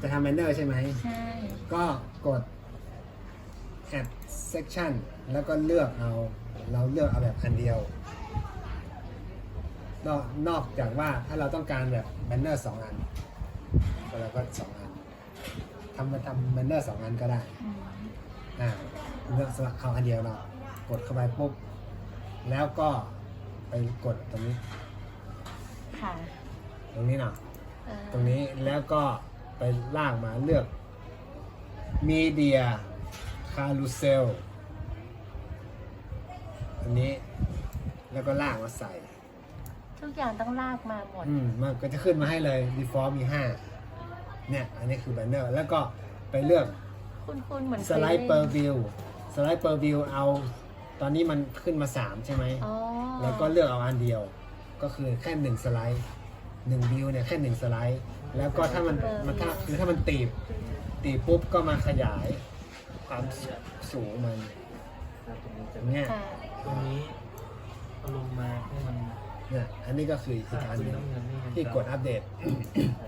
จะทำแบนเนอร์ใช่ไหม ใช่ก็กด add section แล้วก็เลือกเอา เราเลือกเอาแบบอันเดียวนอกนอกจากว่าถ้าเราต้องการแบบแบนเนอร์สองอัน ก็เราก็สองอันทำมาทำแบนเนอร์สองอันก็ได้อืมอ่าเลือกสลักเอาอันเดียวเนาะกดเข้าไปปุ๊บ แล้วก็ไปกดตรงนี้ ค่ะตรงนี้เนาะ เอ่อตรงนี้แล้วก็ ไปลากมาเลือก Media Carousel อันนี้แล้วก็ลากมาใส่ ทุกอย่างต้องลากมาหมด อืมมันก็จะขึ้นมาให้เลย default มี5เนี่ย อันนี้คือ banner แล้วก็ไปเลือกคุณคุณเหมือนสไลด์ค per ยล่น view สไลด์ per view เอา ตอนนี้มันขึ้นมา 3 ใช่ไหม อ๋อ แล้วก็เลือกเอาอันเดียว ก็คือแค่หนึ่งสไลด์ หนึ่งวิวเนี่ยแค่หนึ่งสไลด์ แล้วก็ถ้ามันมันถ้าหรือถ้ามันตีบตีบปุ๊บก็มาขยายความสูงมันตรงนี้จะอย่างเงี้ยค่ะตรงนี้เอาลงมาให้มันเนี่ยอันนี้ก็คืออีกอันหนึงน้ำเงินนี่มันที่กดอัปเดตเออ